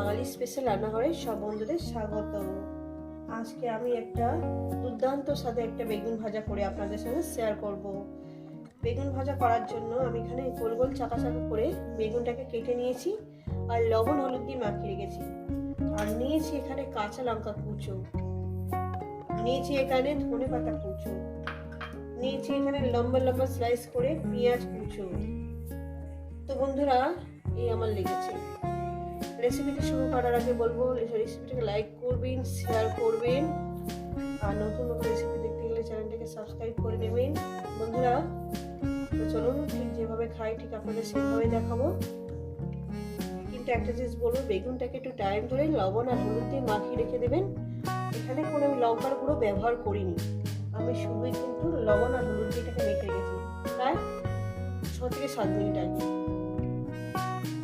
বাঙালি special রান্নাঘরে সব বন্ধুদের স্বাগত। আজকে আমি একটা দুর্দান্ত স্বাদে একটা বেগুন ভাজা করে আপনাদের সঙ্গে শেয়ার করব। বেগুন ভাজা করার জন্য আমি এখানে গোল গোল চাকা চাকা করে বেগুনটাকে কেটে নিয়েছি আর লবণ, হলুদ দিয়ে মাখিয়ে রেখেছি। আর নিয়েছি এখানে কাঁচা লঙ্কা কুচো। নিয়েছি এখানে ধনে পাতা কুচো। নিয়েছি এখানে লম্বা লম্বা স্লাইস করে পেঁয়াজ কুচো। তো বন্ধুরা, এই আমার লেগেছে। রেসিপিটি শুরু করার আগে বলব, রেসিপিটাকে লাইক করবেন শেয়ার করবেন। আর নতুন নতুন রেসিপি দেখতে গেলে চ্যানেলটাকে সাবস্ক্রাইব করে নেবেন। বন্ধুরা, তো চলুন, ঠিক যেভাবে খাই, ঠিক আপনাদের সেভাবে দেখাবো। কিন্তু একটা জিনিস বলব, বেগুনটাকে একটু টাইম ধরে লবণ আর হলুদ দিয়ে মাখিয়ে রেখে দেবেন। এখানে কোনো আমি লঙ্কার গুঁড়ো ব্যবহার করিনি। আমি শুধুই কিন্তু লবণ আর হলুদ দিয়ে এটাকে মেখে রেখেছি। প্রায় ছ থেকে সাত মিনিট আগে।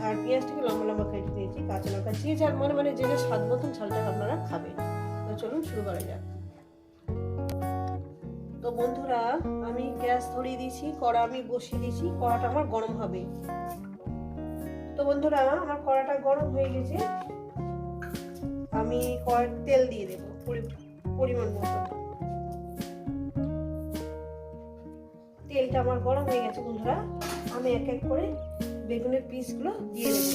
আর পেঁয়াজটাকে লম্বা লম্বা কেটে দিয়েছি, কাঁচা লঙ্কা, যে যার মানে মানে যেটা স্বাদ মতন ঝালটা আপনারা খাবেন। তো চলুন শুরু করা যাক। তো বন্ধুরা, আমি গ্যাস ধরিয়ে দিয়েছি, কড়া আমি বসিয়ে দিয়েছি, কড়াটা আমার গরম হবে। তো বন্ধুরা, আমার কড়াটা গরম হয়ে গেছে। আমি কড়ার তেল দিয়ে দেবো পরিমাণ মতো। তেলটা আমার গরম হয়ে গেছে বন্ধুরা, আমি এক এক করে বেগুনের পিসগুলো দিয়ে দেবো।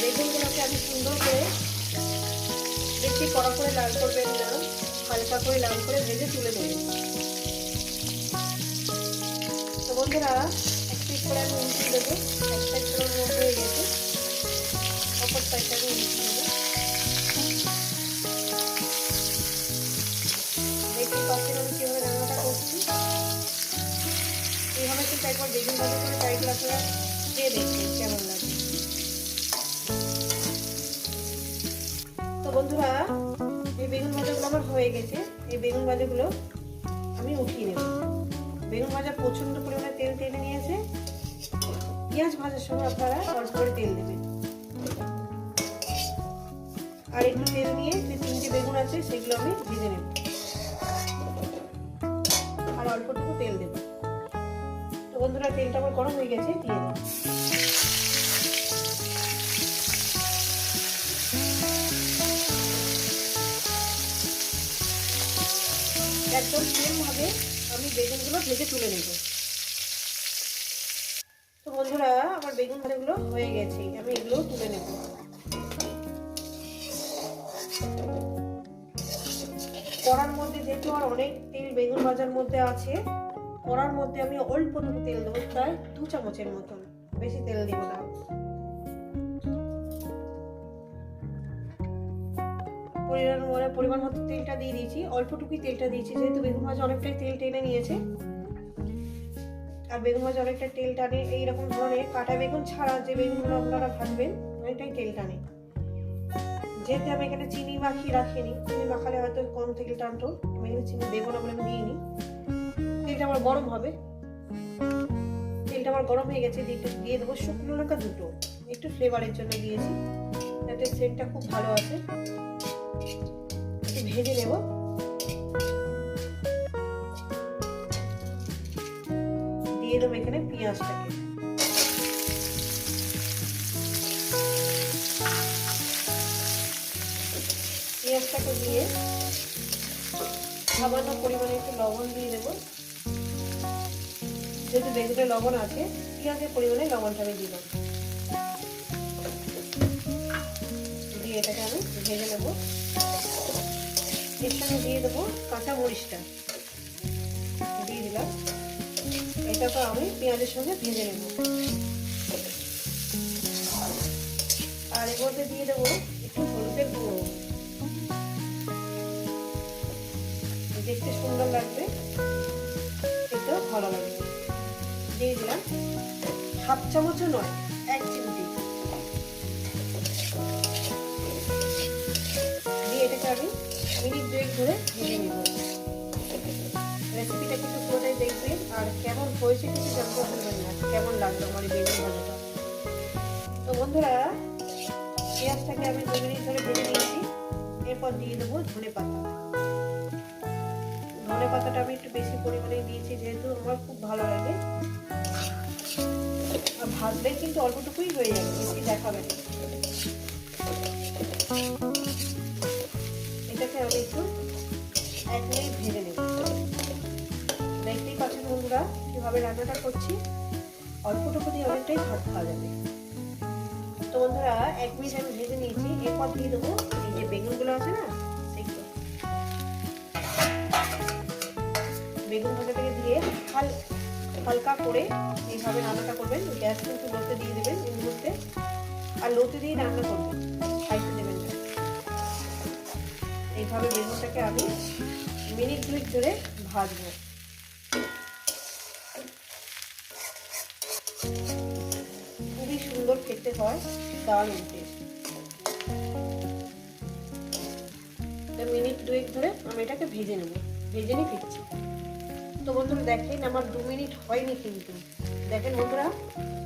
বেগুনগুলোকে সুন্দর করে বেশি কড়া করে লাল করবেন না, হালকা করে লাল করে ভেজে তুলে দেবেন তো বন্ধুরা হয়ে গেছে অপর সাইডটা কীভাবে রান্নাটা করছি এইভাবে কিন্তু একবার বেগুন ভাজা করে খেয়ে দেখবেন কেমন লাগে তো বন্ধুরা, এই বেগুন ভাজাগুলো আমার হয়ে গেছে। এই বেগুন ভাজাগুলো আমি উঠিয়ে নেব। বেগুন ভাজা প্রচণ্ড পরিমাণে তেল টেনে নিয়েছে। পেঁয়াজ ভাজার সময় আপনারা অল্প করে তেল দেবেন। আর একটু তেল নিয়ে যে তিনটে বেগুন আছে, সেগুলো আমি ভেজে নেব। আর অল্পটুকু তেল দেব। তো বন্ধুরা, তেলটা আমার গরম হয়ে গেছে, দিয়ে দেব। একদম সেমভাবে আমি বেগুনগুলো ভেজে তুলে নেব। বন্ধুরা, আমার বেগুন ভাজাগুলো হয়ে গেছে। আমি এগুলো তুলে নেব। কড়ার মধ্যে যেহেতু আর অনেক তেল বেগুন ভাজার মধ্যে আছে, কড়ার মধ্যে আমি অল্পটুকু তেল দেবো, প্রায় দু চামচের মতন। বেশি তেল দেবো না। পরিমাণ পরিমাণ মতো তেলটা দিয়ে দিয়েছি। অল্পটুকুই তেলটা দিয়েছি, যেহেতু বেগুন ভাজা অনেকটাই তেল টেনে নিয়েছে। আর বেগুন ভাজা অনেকটা তেল টানে, এইরকম ধরনের। কাটা বেগুন ছাড়া যে বেগুনগুলো আপনারা ভাজবেন, অনেকটাই তেল টানে। যেহেতু আমি এখানে চিনি মাখিয়ে রাখিনি, চিনি মাখালে হয়তো কম তেল টানতো। আমি এখানে চিনি দেবো না বলে আমি দিইনি। তেলটা আমার গরম হবে। তেলটা আমার গরম হয়ে গেছে, দিয়ে দিয়ে দেবো শুকনো লঙ্কা দুটো। একটু ফ্লেভারের জন্য দিয়েছি। যাতে সেন্টটা খুব ভালো আছে একটু ভেজে নেব। দেবো এখানে পেঁয়াজটাকে পেঁয়াজটাকে দিয়ে সামান্য পরিমাণে একটু লবণ দিয়ে দেবো। যেহেতু বেগুনে লবণ আছে, পেঁয়াজের পরিমাণে লবণটা আমি দিলাম দিয়ে এটাকে আমি ভেজে নেব। এর সঙ্গে দিয়ে দেবো কাঁচা মরিচটা দিয়ে দিলাম। এটাকে আমি পেঁয়াজের সঙ্গে ভেজে নেব। আর এর মধ্যে দিয়ে দেবো একটু হলুদের গুঁড়ো। দেখতে সুন্দর লাগবে, খেতেও ভালো লাগবে। দিয়ে দিলাম হাফ চামচও নয়, এক চিমটি। দিয়ে এটাকে আমি মিনিট দুয়েক ধরে ভেজে নেব। আর কেমন হয়েছে কিন্তু জানতে ভুলবেন না। কেমন লাগল আমার এই বেগুন ভাজাটা? তো বন্ধুরা, পেঁয়াজটাকে আমি দু মিনিট ধরে ভেজে নিয়েছি। এরপর দিয়ে দেবো ধনে পাতা। ধনে পাতাটা আমি একটু বেশি পরিমাণে দিয়েছি যেহেতু আমার খুব ভালো লাগে। আর ভাজলে কিন্তু অল্পটুকুই হয়ে যাবে, বেশি দেখাবে এটাকে আমি একটু এক মিনিট ভেজে নেব। দেখতেই পাচ্ছেন বন্ধুরা কীভাবে রান্নাটা করছি অল্পটুকু দিয়ে অনেকটাই ভাত খাওয়া যাবে। তো বন্ধুরা, এক মিনিট আমি ভেজে নিয়েছি, এরপর দিয়ে দেবো এই যে বেগুনগুলো আছে না সেগুলো বেগুন ভাজাটাকে দিয়ে হাল, হালকা করে এইভাবে রান্নাটা করবেন। গ্যাস কিন্তু লোতে দিয়ে দেবেন এই মুহূর্তে। আর লোতে দিয়ে রান্না করবেন হাইতে দেবেন এইভাবে বেগুনটাকে আমি মিনিট দুই ধরে ভাজবো। হয় দারুণ টেস্ট মিনিট দুয়েক ধরে আমি এটাকে ভেজে নেব। ভেজে নিয়ে ফিরছি। তো বন্ধুরা, দেখেন আমার দু মিনিট হয়নি কিন্তু। দেখেন বন্ধুরা,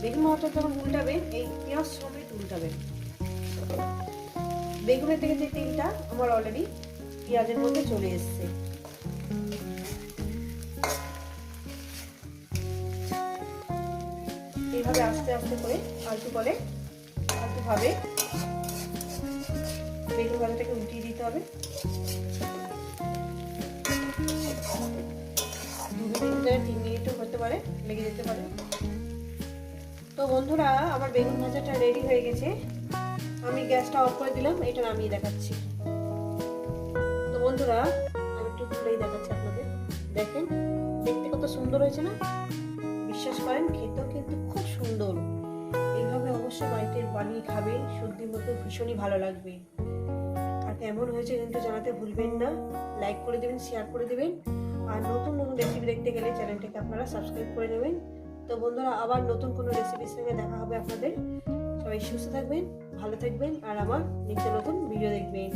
বেগুন মতো যখন উল্টাবেন এই পেঁয়াজ সমেত উল্টাবেন বেগুনের থেকে যে তেলটা আমার অলরেডি পেঁয়াজের মধ্যে চলে এসছে। এইভাবে আস্তে আস্তে করে, আলতু করে আলতুভাবে বেগুন ভাজাটাকে উঠিয়ে দিতে হবে। দু মিনিট তিন মিনিটও হতে পারে, লেগে যেতে পারে। তো বন্ধুরা, আমার বেগুন ভাজাটা রেডি হয়ে গেছে। আমি গ্যাসটা অফ করে দিলাম, এটা নামিয়ে দেখাচ্ছি। তো বন্ধুরা, আমি একটু খুলেই দেখাচ্ছি আপনাদের। দেখেন, দেখতে কত সুন্দর হয়েছে না? বিশ্বাস করেন, খেতেও ভীষণই ভালো লাগবে। আর কেমন হয়েছে কিন্তু জানাতে ভুলবেন না। লাইক করে দেবেন শেয়ার করে দেবেন। আর নতুন নতুন রেসিপি দেখতে গেলে চ্যানেলটাকে আপনারা সাবস্ক্রাইব করে নেবেন। তো বন্ধুরা, আবার নতুন কোনো রেসিপির সঙ্গে দেখা হবে আপনাদের। সবাই সুস্থ থাকবেন, ভালো থাকবেন, আর আমার নিত্য নতুন ভিডিও দেখবেন।